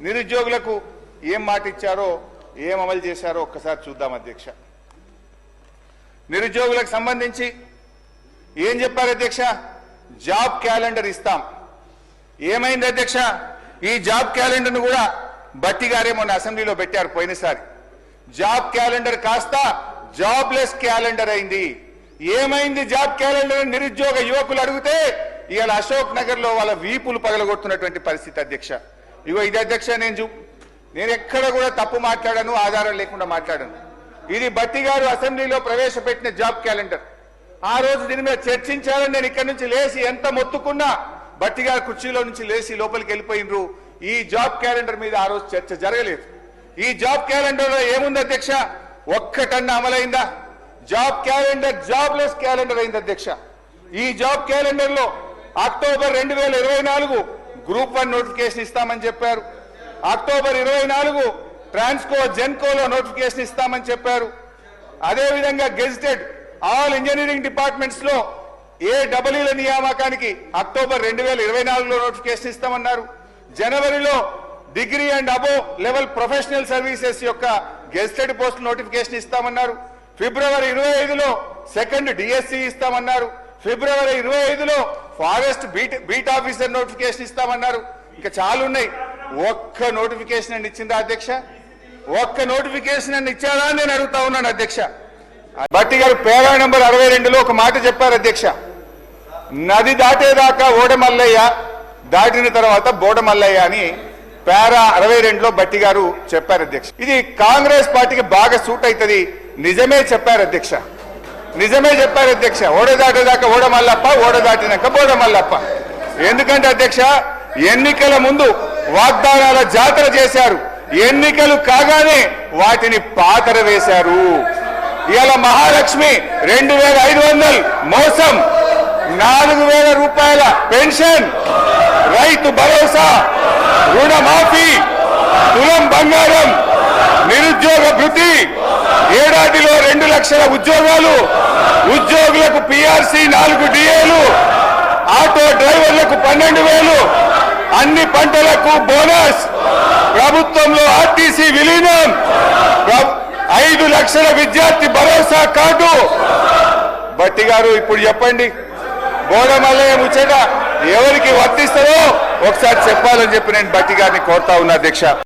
నిరుద్యోగులకు ఏం మాట ఇచ్చారో ఏం అమలు చేశారో ఒక్కసారి చూద్దాం అధ్యక్ష. నిరుద్యోగులకు సంబంధించి ఏం చెప్పారు అధ్యక్ష? జాబ్ క్యాలెండర్ ఇస్తాం. ఏమైంది అధ్యక్ష? ఈ జాబ్ క్యాలెండర్ను కూడా బట్టి గారే మొన్న అసెంబ్లీలో పెట్టారు పోయినసారి. జాబ్ క్యాలెండర్ కాస్త జాబ్లెస్ క్యాలెండర్ అయింది. ఏమైంది జాబ్ క్యాలెండర్? నిరుద్యోగ యువకులు అడిగితే ఇవాళ అశోక్ నగర్లో వాళ్ళ వీపులు పగలగొడుతున్నటువంటి పరిస్థితి అధ్యక్ష. ఇగో ఇది అధ్యక్ష నేను చూ నేను ఎక్కడ కూడా తప్పు మాట్లాడాను ఆధారం లేకుండా మాట్లాడాను. ఇది బట్టి గారు అసెంబ్లీలో ప్రవేశపెట్టిన జాబ్ క్యాలెండర్. ఆ రోజు దీని మీద చర్చించాలని నేను ఇక్కడి నుంచి లేచి ఎంత మొత్తుకున్నా బట్టి గారు కుర్చీలో నుంచి లేచి లోపలికి వెళ్ళిపోయినరు. ఈ జాబ్ క్యాలెండర్ మీద ఆ రోజు చర్చ జరగలేదు. ఈ జాబ్ క్యాలెండర్లో ఏముంది అధ్యక్ష? ఒక్కటన్నా అమలైందా? జాబ్ క్యాలెండర్ జాబ్లెస్ క్యాలెండర్ అయింది అధ్యక్ష. ఈ జాబ్ క్యాలెండర్లో అక్టోబర్ రెండు వేల ఇరవై నాలుగు గ్రూప్ వన్ నోటిఫికేషన్ ఇస్తామని చెప్పారు. అక్టోబర్ ఇరవై నాలుగు ట్రాన్స్కో జెన్కోలో నోటిఫికేషన్ ఇస్తామని చెప్పారు. అదేవిధంగా గెజిటెడ్ ఆల్ ఇంజనీరింగ్ డిపార్ట్మెంట్స్లో ఏ డబుల్ఈల నియామకానికి అక్టోబర్ రెండు వేల ఇరవై నాలుగులో నోటిఫికేషన్ ఇస్తామన్నారు. జనవరిలో degree and above level professional services యొక్క గెజిటెడ్ పోస్ట్ నోటిఫికేషన్ ఇస్తామన్నారు. ఫిబ్రవరి ఇరవై ఐదులో సెకండ్ డిఎస్సి ఇస్తామన్నారు. ఫిబ్రవరి ఇరవై ఐదులో forest beat beat officer notification ఇస్తామన్నారు. ఇంకా చాలా ఉన్నాయి ఒక్క నోటిఫికేషన్ అని ఇచ్చిందా అధ్యక్ష? ఒక్క నోటిఫికేషన్ అని ఇచ్చారా అని నేను అడుగుతా ఉన్నాను అధ్యక్ష. భట్టి గారు పేరా నెంబర్ అరవై రెండులో ఒక మాట చెప్పారు అధ్యక్ష. నది దాటేదాకా ఓడమల్లయ్య దాటిన తర్వాత బోడమల్లయ్య అని పేరా అరవై రెండులో భట్టి గారు చెప్పారు అధ్యక్ష. ఇది కాంగ్రెస్ పార్టీకి బాగా సూట్ అవుతుంది. నిజమే చెప్పారు అధ్యక్ష. నిజమే చెప్పారు అధ్యక్ష. ఓడ దాటేదాకా ఓడమల్లప్ప ఓడ దాటినాక బోడమల్లప్ప. ఎందుకంటే అధ్యక్ష ఎన్నికల ముందు వాగ్దానాల జాతర చేశారు. ఎన్నికలు కాగానే వాటిని పాతర వేశారు ఇవాళ మహాలక్ష్మి రెండు వేల ఐదు వందలు మోసం నాలుగు వేల రూపాయల పెన్షన్ రైతు భరోసా రుణమాఫీ లక్షల ఉద్యోగాలు ఉద్యోగులకు పిఆర్సి నాలుగు డిఏలు ఆటో డ్రైవర్లకు పన్నెండు వేలు అన్ని పంటలకు బోనస్. ప్రభుత్వంలో ఆర్టీసీ విలీనం. ఐదు లక్షల విద్యార్థి భరోసా కార్డు. బట్టి గారు ఇప్పుడు చెప్పండి. బోడమల్లయ్య ముచ్చట ఎవరికి వర్తిస్తారో ఒకసారి చెప్పాలని చెప్పి నేను బట్టి గారిని కోరుతా ఉన్నా అధ్యక్ష.